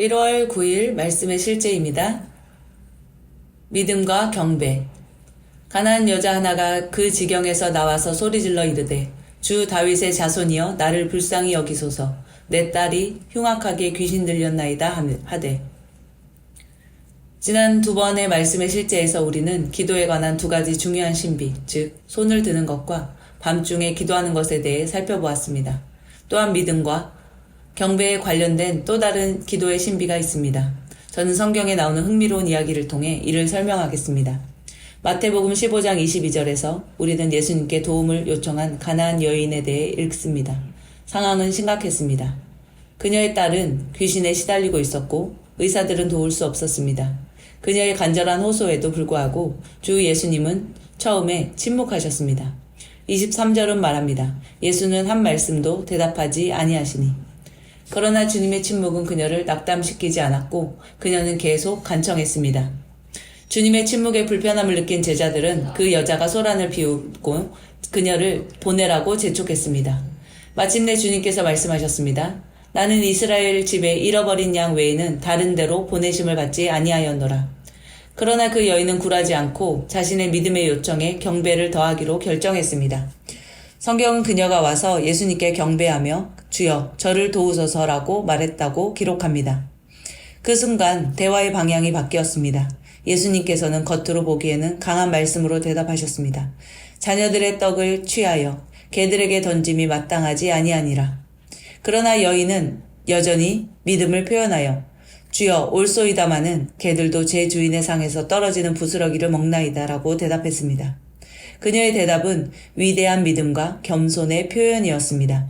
1월 9일 말씀의 실제입니다. 믿음과 경배. 가난한 여자 하나가 그 지경에서 나와서 소리질러 이르되 주 다윗의 자손이여 나를 불쌍히 여기소서 내 딸이 흉악하게 귀신 들렸나이다 하되 지난 두 번의 말씀의 실제에서 우리는 기도에 관한 두 가지 중요한 신비, 즉 손을 드는 것과 밤중에 기도하는 것에 대해 살펴보았습니다. 또한 믿음과 경배에 관련된 또 다른 기도의 신비가 있습니다. 저는 성경에 나오는 흥미로운 이야기를 통해 이를 설명하겠습니다. 마태복음 15장 22절에서 우리는 예수님께 도움을 요청한 가나안 여인에 대해 읽습니다. 상황은 심각했습니다. 그녀의 딸은 귀신에 시달리고 있었고 의사들은 도울 수 없었습니다. 그녀의 간절한 호소에도 불구하고 주 예수님은 처음에 침묵하셨습니다. 23절은 말합니다. 예수는 한 말씀도 대답하지 아니하시니. 그러나 주님의 침묵은 그녀를 낙담시키지 않았고 그녀는 계속 간청했습니다. 주님의 침묵에 불편함을 느낀 제자들은 그 여자가 소란을 피우고 그녀를 보내라고 재촉했습니다. 마침내 주님께서 말씀하셨습니다. 나는 이스라엘 집에 잃어버린 양 외에는 다른 데로 보내심을 받지 아니하였노라. 그러나 그 여인은 굴하지 않고 자신의 믿음의 요청에 경배를 더하기로 결정했습니다. 성경은 그녀가 와서 예수님께 경배하며 주여 저를 도우소서라고 말했다고 기록합니다. 그 순간 대화의 방향이 바뀌었습니다. 예수님께서는 겉으로 보기에는 강한 말씀으로 대답하셨습니다. 자녀들의 떡을 취하여 개들에게 던짐이 마땅하지 아니하니라. 그러나 여인은 여전히 믿음을 표현하여 주여 올소이다마는 개들도 제 주인의 상에서 떨어지는 부스러기를 먹나이다라고 대답했습니다. 그녀의 대답은 위대한 믿음과 겸손의 표현이었습니다.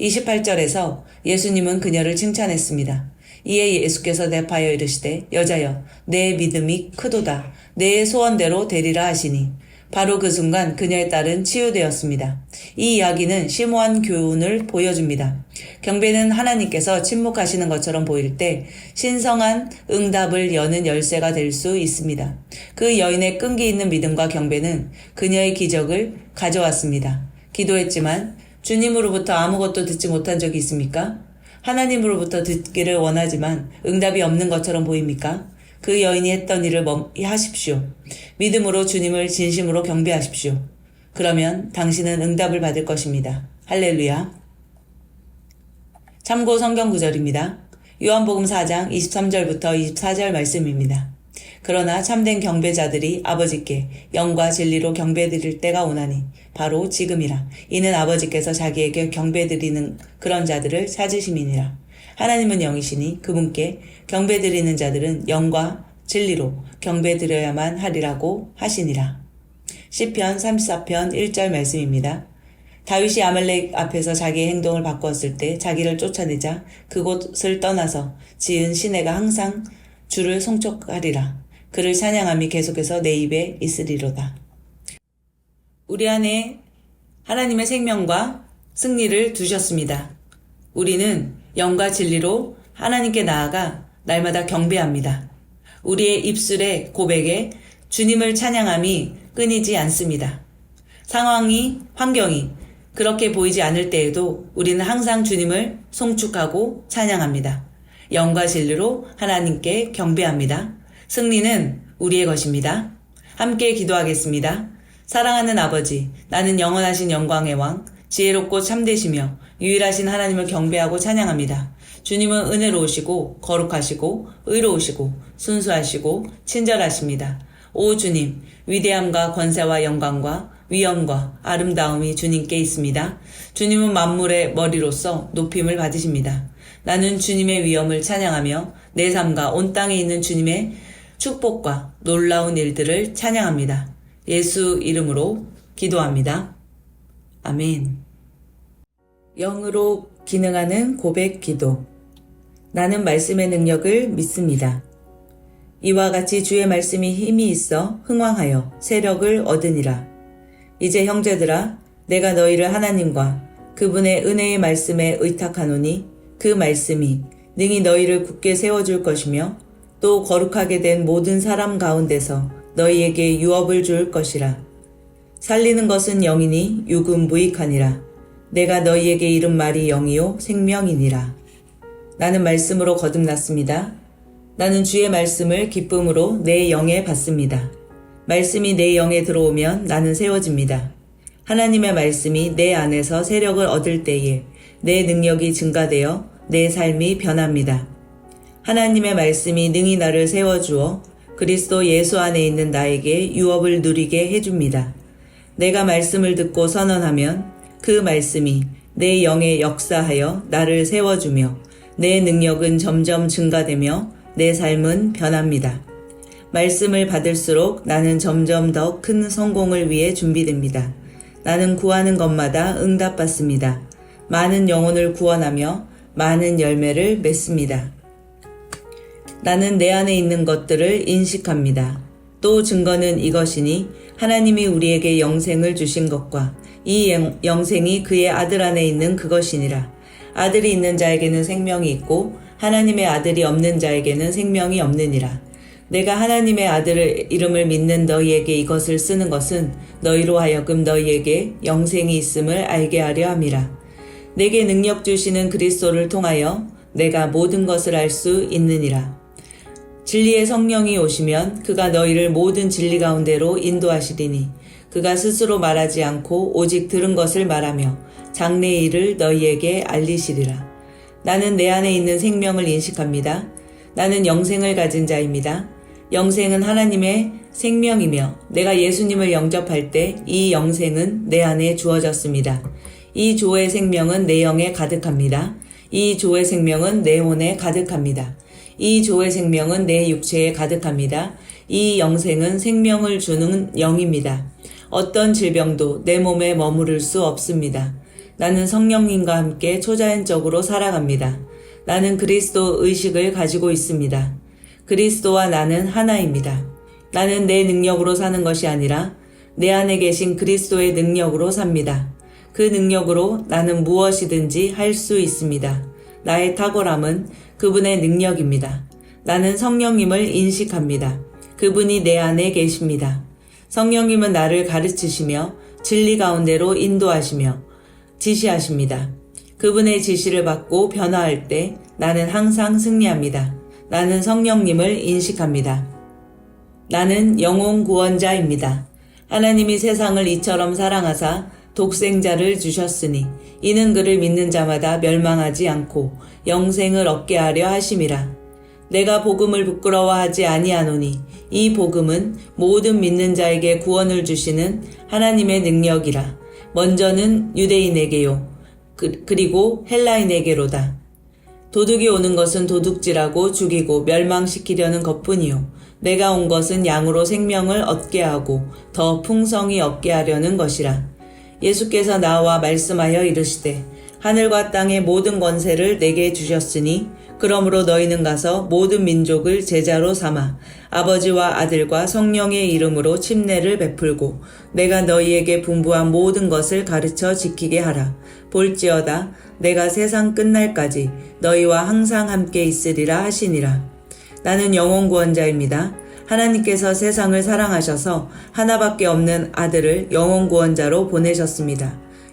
28절에서 예수님은 그녀를 칭찬했습니다. 이에 예수께서 대파여 이르시되 여자여 내 믿음이 크도다 내 소원대로 되리라 하시니 바로 그 순간 그녀의 딸은 치유되었습니다. 이 이야기는 심오한 교훈을 보여줍니다. 경배는 하나님께서 침묵하시는 것처럼 보일 때 신성한 응답을 여는 열쇠가 될 수 있습니다. 그 여인의 끈기 있는 믿음과 경배는 그녀의 기적을 가져왔습니다. 기도했지만 주님으로부터 아무것도 듣지 못한 적이 있습니까? 하나님으로부터 듣기를 원하지만 응답이 없는 것처럼 보입니까? 그 여인이 했던 일을 멈 하십시오. 믿음으로 주님을 진심으로 경배하십시오. 그러면 당신은 응답을 받을 것입니다. 할렐루야. 참고 성경 구절입니다. 요한복음 4장 23절부터 24절 말씀입니다. 그러나 참된 경배자들이 아버지께 영과 진리로 경배드릴 때가 오나니 바로 지금이라 이는 아버지께서 자기에게 경배드리는 그런 자들을 찾으심이니라 하나님은 영이시니 그분께 경배드리는 자들은 영과 진리로 경배드려야만 하리라고 하시니라 시편 34편 1절 말씀입니다. 다윗이 아말렉 앞에서 자기의 행동을 바꿨을 때 자기를 쫓아내자 그곳을 떠나서 지은 시내가 항상 주를 송축하리라. 그를 찬양함이 계속해서 내 입에 있으리로다. 우리 안에 하나님의 생명과 승리를 두셨습니다. 우리는 영과 진리로 하나님께 나아가 날마다 경배합니다. 우리의 입술의 고백에 주님을 찬양함이 끊이지 않습니다. 상황이, 환경이 그렇게 보이지 않을 때에도 우리는 항상 주님을 송축하고 찬양합니다. 영과 진리로 하나님께 경배합니다. 승리는 우리의 것입니다. 함께 기도하겠습니다. 사랑하는 아버지, 나는 영원하신 영광의 왕, 지혜롭고 참되시며 유일하신 하나님을 경배하고 찬양합니다. 주님은 은혜로우시고 거룩하시고 의로우시고 순수하시고 친절하십니다. 오 주님, 위대함과 권세와 영광과 위엄과 아름다움이 주님께 있습니다. 주님은 만물의 머리로서 높임을 받으십니다. 나는 주님의 위엄을 찬양하며 내 삶과 온 땅에 있는 주님의 축복과 놀라운 일들을 찬양합니다. 예수 이름으로 기도합니다. 아멘. 영으로 기능하는 고백 기도. 나는 말씀의 능력을 믿습니다. 이와 같이 주의 말씀이 힘이 있어 흥왕하여 세력을 얻으니라. 이제 형제들아, 내가 너희를 하나님과 그분의 은혜의 말씀에 의탁하노니 그 말씀이 능히 너희를 굳게 세워줄 것이며 또 거룩하게 된 모든 사람 가운데서 너희에게 유업을 줄 것이라. 살리는 것은 영이니 육은 무익하니라. 내가 너희에게 이른 말이 영이요 생명이니라. 나는 말씀으로 거듭났습니다. 나는 주의 말씀을 기쁨으로 내 영에 받습니다. 말씀이 내 영에 들어오면 나는 세워집니다. 하나님의 말씀이 내 안에서 세력을 얻을 때에 내 능력이 증가되어 내 삶이 변합니다. 하나님의 말씀이 능히 나를 세워주어 그리스도 예수 안에 있는 나에게 유업을 누리게 해줍니다. 내가 말씀을 듣고 선언하면 그 말씀이 내 영에 역사하여 나를 세워주며 내 능력은 점점 증가되며 내 삶은 변합니다. 말씀을 받을수록 나는 점점 더 큰 성공을 위해 준비됩니다. 나는 구하는 것마다 응답받습니다. 많은 영혼을 구원하며 많은 열매를 맺습니다. 나는 내 안에 있는 것들을 인식합니다. 또 증거는 이것이니 하나님이 우리에게 영생을 주신 것과 이 영- 영생이 그의 아들 안에 있는 그것이니라. 아들이 있는 자에게는 생명이 있고 하나님의 아들이 없는 자에게는 생명이 없느니라. 내가 하나님의 아들의 이름을 믿는 너희에게 이것을 쓰는 것은 너희로 하여금 너희에게 영생이 있음을 알게 하려 함이라. 내게 능력 주시는 그리스도를 통하여 내가 모든 것을 알 수 있느니라. 진리의 성령이 오시면 그가 너희를 모든 진리 가운데로 인도하시리니 그가 스스로 말하지 않고 오직 들은 것을 말하며 장래의 일을 너희에게 알리시리라. 나는 내 안에 있는 생명을 인식합니다. 나는 영생을 가진 자입니다. 영생은 하나님의 생명이며 내가 예수님을 영접할 때 이 영생은 내 안에 주어졌습니다. 이 조의 생명은 내 영에 가득합니다. 이 조의 생명은 내 혼에 가득합니다. 이 조의 생명은 내 육체에 가득합니다. 이 영생은 생명을 주는 영입니다. 어떤 질병도 내 몸에 머무를 수 없습니다. 나는 성령님과 함께 초자연적으로 살아갑니다. 나는 그리스도 의식을 가지고 있습니다. 그리스도와 나는 하나입니다. 나는 내 능력으로 사는 것이 아니라 내 안에 계신 그리스도의 능력으로 삽니다. 그 능력으로 나는 무엇이든지 할 수 있습니다. 나의 탁월함은 그분의 능력입니다. 나는 성령님을 인식합니다. 그분이 내 안에 계십니다. 성령님은 나를 가르치시며 진리 가운데로 인도하시며 지시하십니다. 그분의 지시를 받고 변화할 때 나는 항상 승리합니다. 나는 성령님을 인식합니다. 나는 영혼 구원자입니다. 하나님이 세상을 이처럼 사랑하사 독생자를 주셨으니 이는 그를 믿는 자마다 멸망하지 않고 영생을 얻게 하려 하심이라. 내가 복음을 부끄러워하지 아니하노니 이 복음은 모든 믿는 자에게 구원을 주시는 하나님의 능력이라. 먼저는 유대인에게요. 그, 그리고 헬라인에게로다. 도둑이 오는 것은 도둑질하고 죽이고 멸망시키려는 것뿐이요. 내가 온 것은 양으로 생명을 얻게 하고 더 풍성히 얻게 하려는 것이라. 예수께서 나와 말씀하여 이르시되 하늘과 땅의 모든 권세를 내게 주셨으니 그러므로 너희는 가서 모든 민족을 제자로 삼아 아버지와 아들과 성령의 이름으로 침례를 베풀고 내가 너희에게 분부한 모든 것을 가르쳐 지키게 하라. 볼지어다 내가 세상 끝날까지 너희와 항상 함께 있으리라 하시니라. 나는 영혼 구원자입니다. 하나님께서 세상을 사랑하셔서 하나밖에 없는 아들을 영혼 구원자로 보내셨습니다.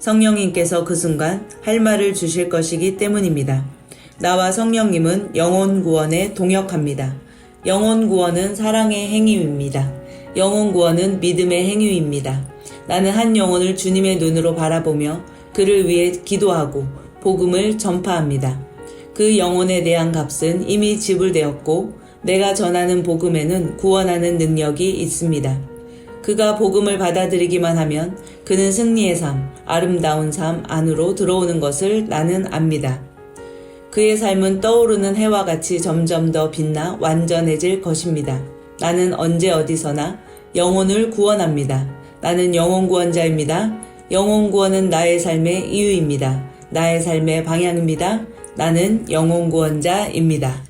성령님께서 그 순간 할 말을 주실 것이기 때문입니다. 나와 성령님은 영혼 구원에 동역합니다. 영혼 구원은 사랑의 행위입니다. 영혼 구원은 믿음의 행위입니다. 나는 한 영혼을 주님의 눈으로 바라보며 그를 위해 기도하고 복음을 전파합니다. 그 영혼에 대한 값은 이미 지불되었고 내가 전하는 복음에는 구원하는 능력이 있습니다. 그가 복음을 받아들이기만 하면 그는 승리의 삶, 아름다운 삶 안으로 들어오는 것을 나는 압니다. 그의 삶은 떠오르는 해와 같이 점점 더 빛나 완전해질 것입니다. 나는 언제 어디서나 영혼을 구원합니다. 나는 영혼 구원자입니다. 영혼 구원은 나의 삶의 이유입니다. 나의 삶의 방향입니다. 나는 영혼 구원자입니다.